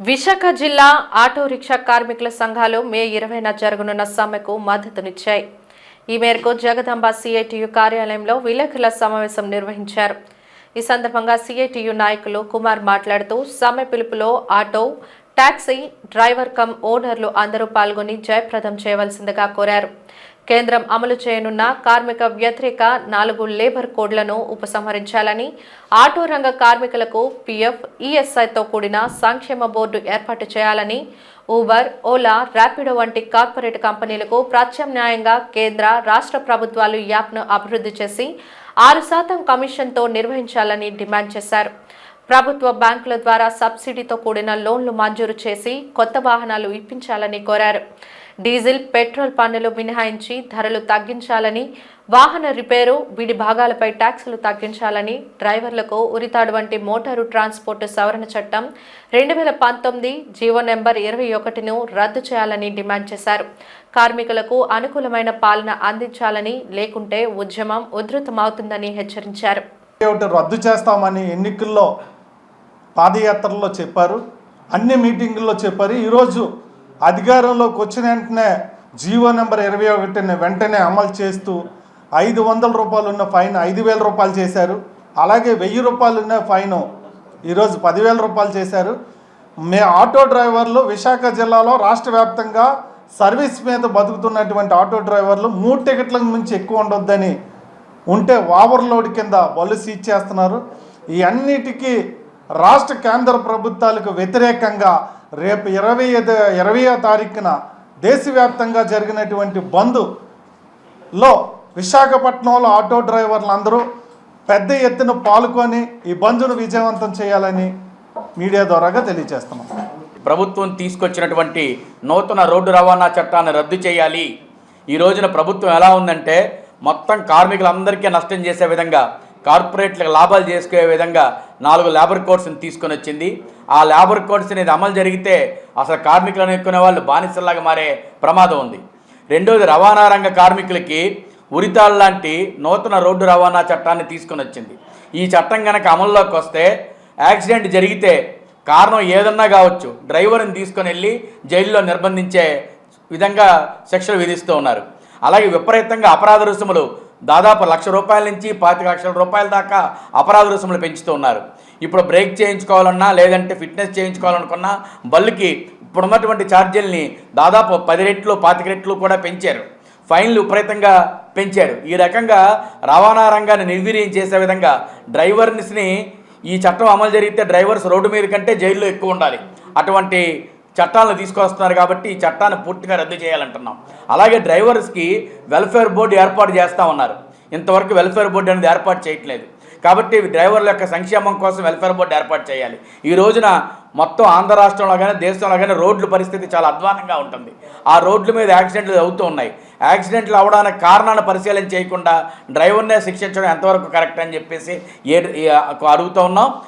విశాఖ జిల్లా auto rickshaw కార్మికుల సంఘాలు మే ఇరవైన జరగనున్న సమ్మెకు మద్దతునిచ్చాయి. ఈ మేరకు జగదాంబ సిఐటియు కార్యాలయంలో విలేకరుల సమావేశం నిర్వహించారు. ఈ సందర్భంగా సిఐటియు నాయకులు కుమార్ మాట్లాడుతూ సమ్మె పిలుపులో ఆటో టాక్సీ డ్రైవర్ కమ్ ఓనర్లు అందరూ పాల్గొని జయప్రదం చేయవలసిందిగా కోరారు. కేంద్రం అమలు చేయనున్న కార్మిక వ్యతిరేక నాలుగు లేబర్ కోడ్లను ఉపసంహరించాలని ఆటో రంగ కార్మికులకు పీఎఫ్ ఈఎస్ఐతో కూడిన సంక్షేమ బోర్డు ఏర్పాటు చేయాలని ఊబర్ ఓలా ర్యాపిడో వంటి కార్పొరేట్ కంపెనీలకు ప్రత్యామ్నాయంగా కేంద్ర రాష్ట్ర ప్రభుత్వాలు యాప్ను అభివృద్ధి చేసి ఆరు శాతం కమిషన్తో నిర్వహించాలని డిమాండ్ చేశారు. ప్రభుత్వ బ్యాంకుల ద్వారా సబ్సిడీతో కూడిన లోన్లు మంజూరు చేసి కొత్త వాహనాలు ఇప్పించాలని కోరారు. డీజిల్ పెట్రోల్ పన్నులు మినహాయించి ధరలు తగ్గించాలని వాహన రిపేరు విడి భాగాలపై ట్యాక్సులు తగ్గించాలని డ్రైవర్లకు ఉరితాడు వంటి మోటారు ట్రాన్స్పోర్ట్ సవరణ చట్టం రెండు వేల పంతొమ్మిది జీవో నెంబర్ ఇరవై ఒకటిను రద్దు చేయాలని డిమాండ్ చేశారు. కార్మికులకు అనుకూలమైన పాలన అందించాలని లేకుంటే ఉద్యమం ఉధృతమవుతుందని హెచ్చరించారు. రద్దు చేస్తామని ఎన్నికల్లో పాదయాత్రలో చెప్పారు అన్ని మీటింగుల్లో చెప్పారు. ఈరోజు అధికారంలోకి వచ్చిన వెంటనే జీవో నెంబర్ ఇరవై ఒకటిని వెంటనే అమలు చేస్తూ ఐదు వందల రూపాయలు ఉన్న ఫైన్ ఐదు వేల రూపాయలు చేశారు. అలాగే వెయ్యి రూపాయలు ఉన్న ఫైన్ ఈరోజు పదివేల రూపాయలు చేశారు. మే ఆటో డ్రైవర్లు విశాఖ జిల్లాలో రాష్ట్ర వ్యాప్తంగా సర్వీస్ మీద బతుకుతున్నటువంటి ఆటో డ్రైవర్లు మూడు టికెట్లకు మించి ఎక్కువ ఉండొద్దని ఉంటే ఓవర్లోడ్ కింద బళ్ళు సీజ్ చేస్తున్నారు. ఈ అన్నిటికీ రాష్ట్ర కేంద్ర ప్రభుత్వాలకు వ్యతిరేకంగా రేపు ఇరవై ఐదు ఇరవయో తారీఖున దేశవ్యాప్తంగా జరిగినటువంటి బంద్లో విశాఖపట్నంలో ఆటో డ్రైవర్లు అందరూ పెద్ద ఎత్తున పాల్గొని ఈ బంద్ను విజయవంతం చేయాలని మీడియా ద్వారాగా తెలియజేస్తున్నాం. ప్రభుత్వం తీసుకొచ్చినటువంటి నూతన రోడ్డు రవాణా చట్టాన్ని రద్దు చేయాలి. ఈ రోజున ప్రభుత్వం ఎలా ఉందంటే మొత్తం కార్మికులందరికీ నష్టం చేసే విధంగా కార్పొరేట్లకు లాభాలు చేసుకునే విధంగా నాలుగు లేబర్ కోడ్స్ని తీసుకొని వచ్చింది. ఆ లేబర్ కోడ్స్ అనేది అమలు జరిగితే అసలు కార్మికులను ఎక్కునే వాళ్ళు బానిసల్లాగా మారే ప్రమాదం ఉంది. రెండోది రవాణా రంగ కార్మికులకి ఉరితాల్ లాంటి నూతన రోడ్డు రవాణా చట్టాన్ని తీసుకొని వచ్చింది. ఈ చట్టం కనుక అమల్లోకి వస్తే యాక్సిడెంట్ జరిగితే కారణం ఏదన్నా కావచ్చు డ్రైవర్ని తీసుకొని వెళ్ళి జైల్లో నిర్బంధించే విధంగా శిక్షలు విధిస్తూ ఉన్నారు. అలాగే విపరీతంగా అపరాధ రుసుములు దాదాపు లక్ష రూపాయల నుంచి పాతిక లక్షల రూపాయల దాకా అపరాధ రుసుములు పెంచుతూ ఉన్నారు. ఇప్పుడు బ్రేక్ చేయించుకోవాలన్నా లేదంటే ఫిట్నెస్ చేయించుకోవాలనుకున్నా బళ్ళుకి ఇప్పుడు ఉన్నటువంటి ఛార్జీల్ని దాదాపు పది రెట్లు పాతిక రెట్లు కూడా పెంచారు. ఫైన్లు విపరీతంగా పెంచారు. ఈ రకంగా రవాణా రంగాన్ని నిర్వీర్యం చేసే విధంగా డ్రైవర్స్ని ఈ చట్టం అమలు జరిగితే డ్రైవర్స్ రోడ్డు మీద కంటే జైల్లో ఎక్కువ ఉండాలి. అటువంటి చట్టాలను తీసుకొస్తున్నారు కాబట్టి ఈ చట్టాన్ని పూర్తిగా రద్దు చేయాలంటున్నాం. అలాగే డ్రైవర్స్కి వెల్ఫేర్ బోర్డు ఏర్పాటు చేస్తా ఉన్నారు. ఇంతవరకు వెల్ఫేర్ బోర్డు అనేది ఏర్పాటు చేయట్లేదు. కాబట్టి డ్రైవర్ల యొక్క సంక్షేమం కోసం వెల్ఫేర్ బోర్డు ఏర్పాటు చేయాలి. ఈ రోజున మొత్తం ఆంధ్ర రాష్ట్రంలో కానీ దేశంలో కానీ రోడ్ల పరిస్థితి చాలా అధ్వానంగా ఉంటుంది. ఆ రోడ్ల మీద యాక్సిడెంట్లు అవుతూ ఉన్నాయి. యాక్సిడెంట్లు అవడానికి కారణాలను పరిశీలన చేయకుండా డ్రైవర్నే శిక్షించడం ఎంతవరకు కరెక్ట్ అని చెప్పేసి ఏ- అడుగుతూ ఉన్నాం.